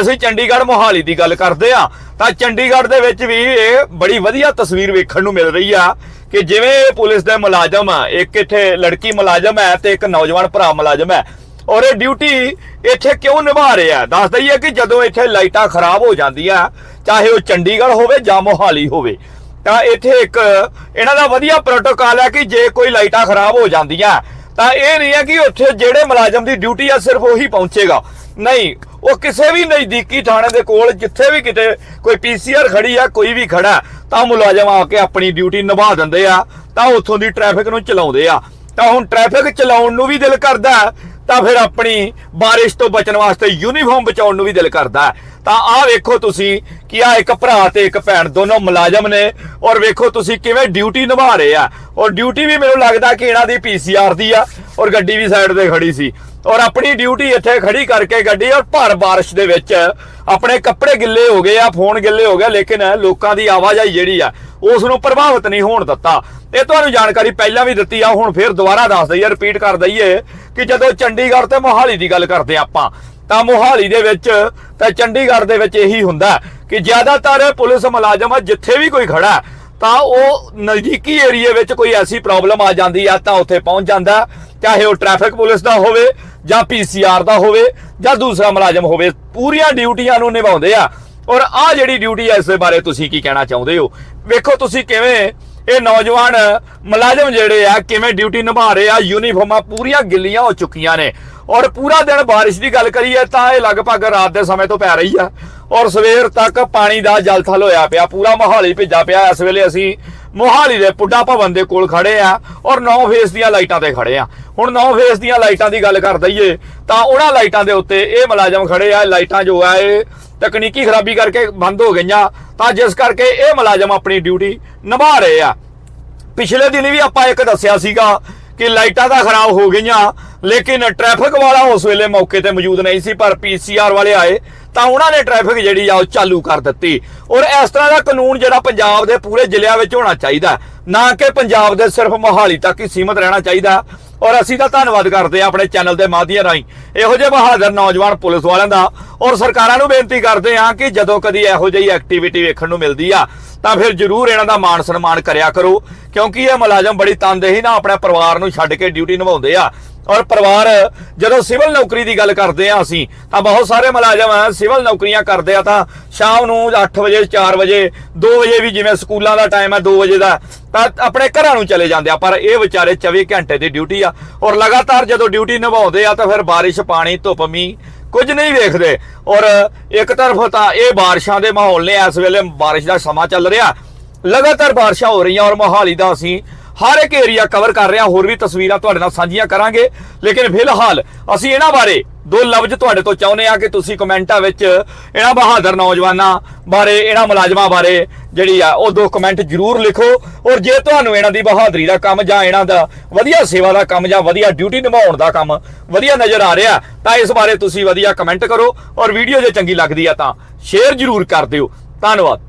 ਅਸੀਂ ਚੰਡੀਗੜ੍ਹ ਮੋਹਾਲੀ ਦੀ ਗੱਲ ਕਰਦੇ ਆ ਤਾਂ ਚੰਡੀਗੜ੍ਹ ਦੇ ਵਿੱਚ ਵੀ ਇਹ ਬੜੀ ਵਧੀਆ ਤਸਵੀਰ ਵੇਖਣ ਨੂੰ ਮਿਲ ਰਹੀ ਆ ਕਿ ਜਿਵੇਂ ਪੁਲਿਸ ਦੇ ਮੁਲਾਜ਼ਮ ਆ, ਇੱਕ ਇੱਥੇ ਲੜਕੀ ਮੁਲਾਜ਼ਮ ਹੈ ਤੇ ਇੱਕ ਨੌਜਵਾਨ ਭਰਾ ਮੁਲਾਜ਼ਮ ਹੈ। ਔਰ ਇਹ ਡਿਊਟੀ ਇੱਥੇ ਕਿਉਂ ਨਿਭਾ ਰਿਹਾ ਦੱਸ ਦਈਏ ਕਿ ਜਦੋਂ ਇੱਥੇ ਲਾਈਟਾਂ ਖਰਾਬ ਹੋ ਜਾਂਦੀਆਂ, ਚਾਹੇ ਉਹ ਚੰਡੀਗੜ੍ਹ ਹੋਵੇ ਜਾਂ ਮੋਹਾਲੀ ਹੋਵੇ, ਤਾਂ ਇੱਥੇ ਇੱਕ ਇਹਨਾਂ ਦਾ ਵਧੀਆ ਪ੍ਰੋਟੋਕਾਲ ਹੈ ਕਿ ਜੇ ਕੋਈ ਲਾਈਟਾਂ ਖਰਾਬ ਹੋ ਜਾਂਦੀਆਂ, ਤਾਂ ਇਹ ਨਹੀਂ ਹੈ ਕਿ ਉੱਥੇ ਜਿਹੜੇ ਮੁਲਾਜ਼ਮ ਦੀ ਡਿਊਟੀ ਆ, ਸਿਰਫ ਉਹੀ ਪਹੁੰਚੇਗਾ। ਨਹੀਂ ਉਹ ਕਿਸੇ ਵੀ ਨਜ਼ਦੀਕੀ ਥਾਣੇ ਦੇ ਕੋਲ, ਜਿੱਥੇ ਵੀ ਕਿਤੇ ਕੋਈ ਪੀਸੀਆਰ ਖੜੀ ਆ, ਕੋਈ ਵੀ ਖੜਾ, ਤਾਂ ਮੁਲਾਜ਼ਮ ਆ ਕੇ ਆਪਣੀ ਡਿਊਟੀ ਨਿਭਾ ਦਿੰਦੇ ਆ, ਤਾਂ ਉੱਥੋਂ ਦੀ ਟ੍ਰੈਫਿਕ ਨੂੰ ਚਲਾਉਂਦੇ ਆ। ਤਾਂ ਹੁਣ ਟ੍ਰੈਫਿਕ ਚਲਾਉਣ ਨੂੰ ਵੀ ਦਿਲ ਕਰਦਾ, ਤਾਂ ਫਿਰ ਆਪਣੀ ਬਾਰਿਸ਼ ਤੋਂ ਬਚਣ ਵਾਸਤੇ ਯੂਨੀਫਾਰਮ ਬਚਾਉਣ ਨੂੰ ਵੀ ਦਿਲ ਕਰਦਾ। ਤਾਂ ਆਹ ਵੇਖੋ ਤੁਸੀਂ ਕਿ ਆ ਇੱਕ ਭਰਾ ਤੇ ਇੱਕ ਭੈਣ ਦੋਨੋਂ ਮੁਲਾਜ਼ਮ ਨੇ, ਔਰ ਵੇਖੋ ਤੁਸੀਂ ਕਿਵੇਂ ਡਿਊਟੀ ਨਿਭਾ ਰਹੇ ਆ। ਔਰ ਡਿਊਟੀ ਵੀ ਮੈਨੂੰ ਲੱਗਦਾ ਕਿ ਇਹਨਾਂ ਦੀ ਪੀਸੀਆਰ ਦੀ ਆ। ਔਰ ਗੱਡੀ ਵੀ ਸਾਈਡ ਤੇ ਖੜੀ ਸੀ। ਔਰ ਆਪਣੀ ਡਿਊਟੀ ਇੱਥੇ ਖੜੀ ਕਰਕੇ ਗੱਡੀ ਔਰ ਭਰ ਬਾਰਿਸ਼ ਦੇ ਵਿੱਚ ਆਪਣੇ ਕੱਪੜੇ ਗਿੱਲੇ ਹੋ ਗਏ ਆ ਫੋਨ ਗਿੱਲੇ ਹੋ ਗਿਆ ਲੇਕਿਨ ਲੋਕਾਂ ਦੀ ਆਵਾਜਾਈ ਜਿਹੜੀ ਆ ਉਸ ਨੂੰ ਪ੍ਰਭਾਵਿਤ ਨਹੀਂ ਹੋਣ ਦਿੱਤਾ। ਇਹ ਤੁਹਾਨੂੰ ਜਾਣਕਾਰੀ ਪਹਿਲਾਂ ਵੀ ਦਿੱਤੀ ਆ ਹੁਣ ਫੇਰ ਦੁਬਾਰਾ ਦੱਸ ਦਈਏ ਰਿਪੀਟ ਕਰ ਦਈਏ ਕਿ ਜਦੋਂ ਚੰਡੀਗੜ੍ਹ ਤੇ ਮੋਹਾਲੀ ਦੀ ਗੱਲ ਕਰਦੇ ਆਪਾਂ ਤਾਂ ਮੋਹਾਲੀ ਦੇ ਵਿੱਚ ਤਾਂ ਚੰਡੀਗੜ੍ਹ ਦੇ ਵਿੱਚ ਇਹੀ ਹੁੰਦਾ ਕਿ ਜ਼ਿਆਦਾਤਰ ਪੁਲਿਸ ਮੁਲਾਜ਼ਮ ਜਿੱਥੇ ਵੀ ਕੋਈ ਖੜਾ ਹੈ, ਤਾਂ ਉਹ ਨਜ਼ਦੀਕੀ ਏਰੀਏ ਵਿੱਚ ਕੋਈ ਐਸੀ ਪ੍ਰੋਬਲਮ ਆ ਜਾਂਦੀ ਆ ਤਾਂ ਉੱਥੇ ਪਹੁੰਚ ਜਾਂਦਾ। ਚਾਹੇ ਉਹ ਟ੍ਰੈਫਿਕ ਪੁਲਿਸ ਦਾ ਹੋਵੇ ਜਾਂ ਪੀਸੀਆਰ ਦਾ ਹੋਵੇ ਜਾਂ ਦੂਸਰਾ ਮੁਲਾਜ਼ਮ ਹੋਵੇ, ਪੂਰੀਆਂ ਡਿਊਟੀਆਂ ਨੂੰ ਨਿਭਾਉਂਦੇ ਆ। ਔਰ ਆਹ ਜਿਹੜੀ ਡਿਊਟੀ ਹੈ ਇਸ ਦੇ ਬਾਰੇ ਤੁਸੀਂ ਕੀ ਕਹਿਣਾ ਚਾਹੁੰਦੇ ਹੋ? ਵੇਖੋ ਤੁਸੀਂ ਕਿਵੇਂ ਇਹ ਨੌਜਵਾਨ ਮੁਲਾਜ਼ਮ ਜਿਹੜੇ ਆ, ਕਿਵੇਂ ਡਿਊਟੀ ਨਿਭਾ ਰਹੇ ਆ, ਯੂਨੀਫਾਰਮਾਂ ਪੂਰੀਆਂ ਗਿੱਲੀਆਂ ਹੋ ਚੁੱਕੀਆਂ ਨੇ। ਔਰ ਪੂਰਾ ਦਿਨ ਬਾਰਿਸ਼ ਦੀ ਗੱਲ ਕਰੀਏ ਤਾਂ ਇਹ ਲਗਭਗ ਰਾਤ ਦੇ ਸਮੇਂ ਤੋਂ ਪੈ ਰਹੀ ਆ। ਔਰ ਸਵੇਰ ਤੱਕ ਪਾਣੀ ਦਾ ਜਲਥਲ ਹੋਇਆ ਪਿਆ। ਪੂਰਾ ਮੋਹਾਲੀ ਭਿੱਜਾ ਪਿਆ। ਇਸ ਵੇਲੇ ਅਸੀਂ ਮੋਹਾਲੀ ਦੇ ਪੁੱਡਾ ਭਵਨ ਦੇ ਕੋਲ ਖੜੇ ਆ ਔਰ 9 ਫੇਸ ਦੀਆਂ ਲਾਈਟਾਂ ਤੇ ਖੜੇ ਆ। ਹੁਣ 9 ਫੇਸ ਦੀਆਂ ਲਾਈਟਾਂ ਦੀ ਗੱਲ ਕਰ ਦਈਏ ਤਾਂ ਉਹਨਾਂ ਲਾਈਟਾਂ ਦੇ ਉੱਤੇ ਇਹ ਮੁਲਾਜ਼ਮ ਖੜੇ ਆ। ਲਾਈਟਾਂ ਜੋ ਆ, ਇਹ ਤਕਨੀਕੀ ਖਰਾਬੀ ਕਰਕੇ ਬੰਦ ਹੋ ਗਈਆਂ। ਤਾਂ ਜਿਸ ਕਰਕੇ ਇਹ ਮੁਲਾਜ਼ਮ ਆਪਣੀ ਡਿਊਟੀ ਨਿਭਾ ਰਹੇ ਆ। ਪਿਛਲੇ ਦਿਨ ਵੀ ਆਪਾਂ ਇੱਕ ਦੱਸਿਆ ਸੀਗਾ ਕਿ ਲਾਈਟਾਂ ਤਾਂ ਖਰਾਬ ਹੋ ਗਈਆਂ, ਲੇਕਿਨ ਟ੍ਰੈਫਿਕ ਵਾਲਾ ਉਸ ਵੇਲੇ ਮੌਕੇ ਤੇ ਮੌਜੂਦ ਨਹੀਂ ਸੀ, ਪਰ ਪੀਸੀਆਰ ਵਾਲੇ ਆਏ ਤਾਂ ਉਹਨਾਂ ਨੇ ਟ੍ਰੈਫਿਕ ਜਿਹੜੀ ਆ ਉਹ ਚਾਲੂ ਕਰ ਦਿੱਤੀ। ਔਰ ਇਸ ਤਰ੍ਹਾਂ ਦਾ ਕਾਨੂੰਨ ਜਿਹੜਾ ਪੰਜਾਬ ਦੇ ਪੂਰੇ ਜ਼ਿਲ੍ਹਿਆਂ ਵਿੱਚ ਹੋਣਾ ਚਾਹੀਦਾ, ਨਾ ਕਿ ਪੰਜਾਬ ਦੇ ਸਿਰਫ ਮੋਹਾਲੀ ਤੱਕ ਹੀ ਸੀਮਤ ਰਹਿਣਾ ਚਾਹੀਦਾ। ਔਰ ਅਸੀਂ ਤਾਂ ਧੰਨਵਾਦ ਕਰਦੇ ਆ ਆਪਣੇ ਚੈਨਲ ਦੇ ਮਾਧਿਅਮ ਰਾਹੀਂ। ਇਹੋ ਜਿਹੇ ਬਹਾਦਰ ਨੌਜਵਾਨ ਪੁਲਿਸ ਵਾਲਿਆਂ ਦਾ ਔਰ ਸਰਕਾਰਾਂ ਨੂੰ ਬੇਨਤੀ ਕਰਦੇ ਆ ਕਿ ਜਦੋਂ ਕਦੀ ਇਹੋ ਜਿਹੀ ਐਕਟੀਵਿਟੀ ਵੇਖਣ ਨੂੰ ਮਿਲਦੀ ਆ, ਤਾਂ ਫਿਰ ਜ਼ਰੂਰ ਇਹਨਾਂ ਦਾ ਮਾਣ ਸਨਮਾਨ ਕਰਿਆ ਕਰੋ, ਕਿਉਂਕਿ ਇਹ ਮੁਲਾਜ਼ਮ ਬੜੀ ਤਨਦੇਹੀ ਨਾਲ ਆਪਣੇ ਪਰਿਵਾਰ ਨੂੰ ਛੱਡ ਕੇ ਡਿਊਟੀ ਨਿਭਾਉਂਦੇ ਆ। ਔਰ ਪਰਿਵਾਰ, ਜਦੋਂ ਸਿਵਲ ਨੌਕਰੀ ਦੀ ਗੱਲ ਕਰਦੇ ਆ ਅਸੀਂ, ਤਾਂ ਬਹੁਤ ਸਾਰੇ ਮੁਲਾਜ਼ਮ ਸਿਵਲ ਨੌਕਰੀਆਂ ਕਰਦੇ ਆ ਤਾਂ ਸ਼ਾਮ ਨੂੰ 8 ਵਜੇ 4 ਵਜੇ 2 ਵਜੇ ਵੀ ਜਿਵੇਂ ਸਕੂਲਾਂ ਦਾ ਟਾਈਮ ਹੈ 2 ਵਜੇ ਦਾ, ਤਾਂ ਆਪਣੇ ਘਰਾਂ ਨੂੰ ਚਲੇ ਜਾਂਦੇ ਆ। ਪਰ ਇਹ ਵਿਚਾਰੇ 24 ਘੰਟੇ ਦੀ ਡਿਊਟੀ ਆ ਔਰ ਲਗਾਤਾਰ ਜਦੋਂ ਡਿਊਟੀ ਨਿਭਾਉਂਦੇ ਆ ਤਾਂ ਫਿਰ ਬਾਰਿਸ਼, ਪਾਣੀ, ਧੁੱਪ, ਮੀਂਹ ਕੁਝ ਨਹੀਂ ਵੇਖਦੇ। ਔਰ ਇੱਕ ਤਰਫ ਤਾਂ ਇਹ ਬਾਰਿਸ਼ਾਂ ਦੇ ਮਾਹੌਲ ਨੇ, ਇਸ ਵੇਲੇ ਬਾਰਿਸ਼ ਦਾ ਸਮਾਂ ਚੱਲ ਰਿਹਾ। ਲਗਾਤਾਰ ਬਾਰਿਸ਼ਾਂ ਹੋ ਰਹੀਆਂ ਔਰ ਮੋਹਾਲੀ ਦਾ ਅਸੀਂ ਹਰ ਇੱਕ ਏਰੀਆ ਕਵਰ ਕਰ ਰਿਹਾ, ਹੋਰ ਵੀ ਤਸਵੀਰਾਂ ਤੁਹਾਡੇ ਨਾਲ ਸਾਂਝੀਆਂ ਕਰਾਂਗੇ। ਲੇਕਿਨ ਫਿਲਹਾਲ ਅਸੀਂ ਇਹਨਾਂ ਬਾਰੇ ਦੋ ਲਫ਼ਜ਼ ਤੁਹਾਡੇ ਤੋਂ ਚਾਹੁੰਦੇ ਆ ਕਿ ਤੁਸੀਂ ਕਮੈਂਟਾਂ ਵਿੱਚ ਇਹਨਾਂ ਬਹਾਦਰ ਨੌਜਵਾਨਾਂ ਬਾਰੇ, ਇਹਨਾਂ ਮੁਲਾਜ਼ਮਾਂ ਬਾਰੇ ਜਿਹੜੀ ਆ, ਉਹ ਦੋ ਕਮੈਂਟ ਜ਼ਰੂਰ ਲਿਖੋ। ਔਰ ਜੇ ਤੁਹਾਨੂੰ ਇਹਨਾਂ ਦੀ ਬਹਾਦਰੀ ਦਾ ਕੰਮ ਜਾਂ ਇਹਨਾਂ ਦਾ ਵਧੀਆ ਸੇਵਾ ਦਾ ਕੰਮ ਜਾਂ ਵਧੀਆ ਡਿਊਟੀ ਨਿਭਾਉਣ ਦਾ ਕੰਮ ਵਧੀਆ ਨਜ਼ਰ ਆ ਰਿਹਾ, ਤਾਂ ਇਸ ਬਾਰੇ ਤੁਸੀਂ ਵਧੀਆ ਕਮੈਂਟ ਕਰੋ। ਔਰ ਵੀਡੀਓ ਜੇ ਚੰਗੀ ਲੱਗਦੀ ਆ ਤਾਂ ਸ਼ੇਅਰ ਜ਼ਰੂਰ ਕਰ ਦਿਓ। ਧੰਨਵਾਦ।